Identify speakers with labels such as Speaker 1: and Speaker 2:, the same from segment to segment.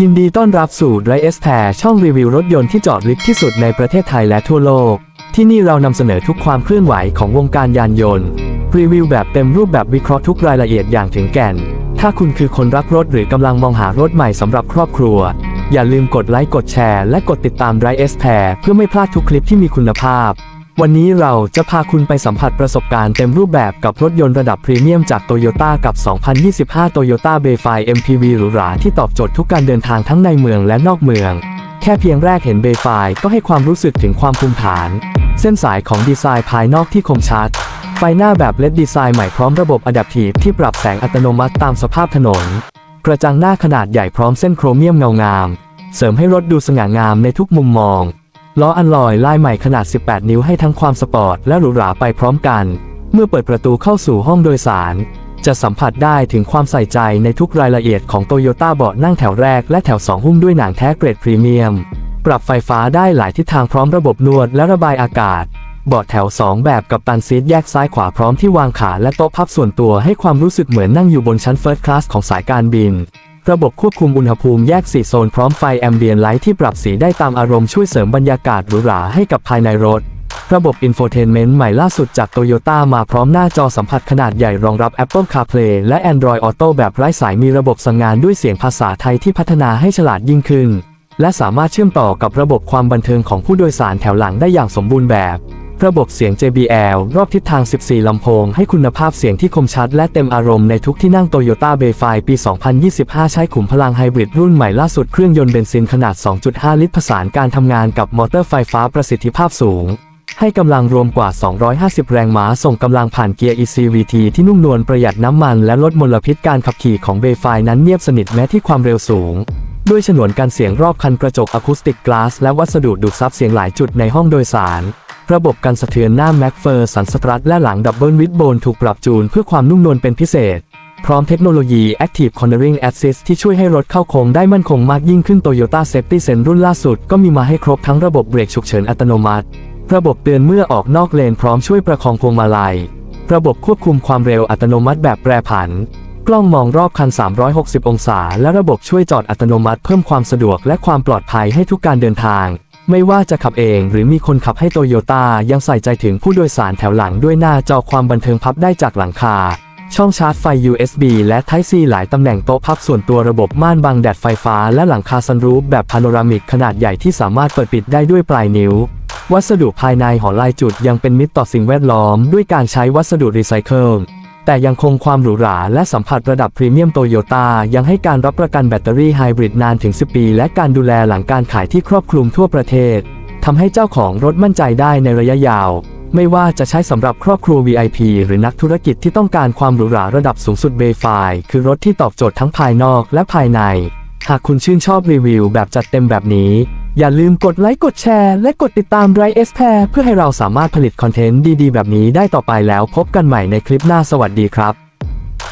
Speaker 1: ยินดีต้อนรับสู่ d r i เอสแพช่องรีวิวรถยนต์ที่จอดลึกที่สุดในประเทศไทยและทั่วโลก ที่นี่เรานำเสนอทุกความเคลื่อนไหวของวงการยานยนต์ รีวิวแบบเต็มรูปแบบวิเคราะห์ทุกรายละเอียดอย่างถึงแก่น ถ้าคุณคือคนรักรถหรือกำลังมองหารถใหม่สำหรับครอบครัว อย่าลืมกดไลค์กดแชร์และกดติดตาม d r i เอสแพเพื่อไม่พลาดทุกคลิปที่มีคุณภาพ วันนี้เราจะพาคุณไปสัมผัสประสบการณ์เต็มรูปแบบกับรถยนต์ระดับพรีเมียมจากโตโยต้ากับ 2025 Toyota b a y f i MPV หรูหราที่ตอบโจทย์ทุกการเดินทางทั้งในเมืองและนอกเมือง แค่เพียงแรกเห็น b a y f i ก็ให้ความรู้สึกถึงความภูมิฐาน เส้นสายของดีไซน์ภายนอกที่คมชัด ไฟหน้าแบบเลดดีไซน์ใหม่พร้อมระบบอะดัพทีฟที่ปรับแสงอัตโนมัติตามสภาพถนน กระจังหน้าขนาดใหญ่พร้อมเส้นโครเมียมเงางาม เสริมให้รถดูสง่างามในทุกมุมมอง ล้ออัลลอยลายใหม่ขนาด 18 นิ้วให้ทั้งความสปอร์ตและหรูหราไปพร้อมกัน เมื่อเปิดประตูเข้าสู่ห้องโดยสาร จะสัมผัสได้ถึงความใส่ใจในทุกรายละเอียดของโตโยต้าเบาะนั่งแถวแรกและแถว 2 หุ้มด้วยหนังแท้เกรดพรีเมียม ปรับไฟฟ้าได้หลายทิศทางพร้อมระบบนวดและระบายอากาศเบาะแถว 2 แบบกับตันซีทแยกซ้ายขวาพร้อมที่วางขาและโต๊ะพับส่วนตัวให้ความรู้สึกเหมือนนั่งอยู่บนชั้นเฟิร์สคลาสของสายการบิน ระบบควบคุมอุณหภูมิแยก 4 โซนพร้อมไฟแอมเบียนไลท์ที่ปรับสีได้ตามอารมณ์ช่วยเสริมบรรยากาศหรูหราให้กับภายในรถ ระบบอินโฟเทนเมนต์ใหม่ล่าสุดจากโตโยต้ามาพร้อมหน้าจอสัมผัสขนาดใหญ่รองรับ Apple CarPlay และ Android Auto แบบไร้สายมีระบบสั่งงานด้วยเสียงภาษาไทยที่พัฒนาให้ฉลาดยิ่งขึ้น และสามารถเชื่อมต่อกับระบบความบันเทิงของผู้โดยสารแถวหลังได้อย่างสมบูรณ์แบบ ระบบเสียง JBL รอบทิศทาง 14 ลำโพง ให้คุณภาพเสียงที่คมชัดและเต็มอารมณ์ในทุกที่นั่ง Toyota b a y f i ปี 2025 ใช้ขุมพลังไฮบริดรุ่นใหม่ล่าสุดเครื่องยนต์เบนซินขนาด 2.5 ลิตรผสานการทำงานกับมอเตอร์ไฟฟ้าประสิทธิภาพสูง ให้กำลังรวมกว่า 250 แรงม้า ส่งกำลังผ่านเกียร์ ECVT ที่นุ่มนวลประหยัดน้ำมันและลดมลพิษการขับขี่ของ b a y f i นั้นเงียบสนิทแม้ที่ความเร็วสูง ด้วยฉนวนกันเสียงรอบคันกระจกอะคูสติกกลาสและวัสดุดูดซับเสียงหลายจุดในห้องโดยสาร ระบบกันสะเทือนหน้าแม็กเฟอร์สันสตรัทและหลังดับเบิลวิดโบนถูกปรับจูนเพื่อความนุ่มนวลเป็นพิเศษ พร้อมเทคโนโลยี Active Cornering Assist ที่ช่วยให้รถเข้าโค้งได้มั่นคงมากยิ่งขึ้น Toyota Safety Sense รุ่นล่าสุดก็มีมาให้ครบทั้งระบบเบรกฉุกเฉินอัตโนมัติ ระบบเตือนเมื่อออกนอกเลนพร้อมช่วยประคองพวงมาลัย ระบบควบคุมความเร็วอัตโนมัติแบบแปรผัน กล้องมองรอบคัน 360 องศา และระบบช่วยจอดอัตโนมัติเพิ่มความสะดวกและความปลอดภัยให้ทุกการเดินทาง ไม่ว่าจะขับเองหรือมีคนขับให้โตโยต้ายังใส่ใจถึงผู้โดยสารแถวหลังด้วยหน้าจอความบันเทิงพับได้จากหลังคา ช่องชาร์จไฟ USB และ Type C หลายตำแหน่งโต๊ะพับส่วนตัวระบบม่านบังแดดไฟฟ้า และหลังคาซันรูฟแบบพาโนรามิกขนาดใหญ่ที่สามารถเปิดปิดได้ด้วยปลายนิ้ววัสดุภายในหอลายจุดยังเป็นมิตรต่อสิ่งแวดล้อมด้วยการใช้วัสดุรีไซเคิล แต่ยังคงความหรูหราและสัมผัสระดับพรีเมียมโตโยต้ายังให้การรับประกันแบตเตอรี่ไฮบริดนานถึง 10 ปี และการดูแลหลังการขายที่ครอบคลุมทั่วประเทศทำให้เจ้าของรถมั่นใจได้ในระยะยาว ไม่ว่าจะใช้สำหรับครอบครัว VIP หรือนักธุรกิจที่ต้องการความหรูหราระดับสูงสุดเบฟายคือรถที่ตอบโจทย์ทั้งภายนอกและภายใน หากคุณชื่นชอบรีวิวแบบจัดเต็มแบบนี้ อย่าลืมกดไลค์กดแชร์และกดติดตามไรเอสแพเพื่อให้เราสามารถผลิตคอนเทนต์ดี ๆ แบบนี้ได้ต่อไปแล้วพบกันใหม่ในคลิปหน้าสวัสดีครับ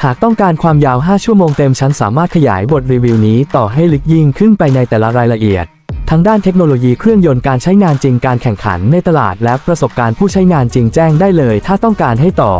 Speaker 1: หากต้องการความยาว 5 ชั่วโมงเต็มฉันสามารถขยายบทรีวิวนี้ต่อให้ลึกยิ่งขึ้นไปในแต่ละรายละเอียด ทั้งด้านเทคโนโลยีเครื่องยนต์การใช้งานจริงการแข่งขันในตลาดและประสบการณ์ผู้ใช้งานจริงแจ้งได้เลย ถ้าต้องการให้ต่อ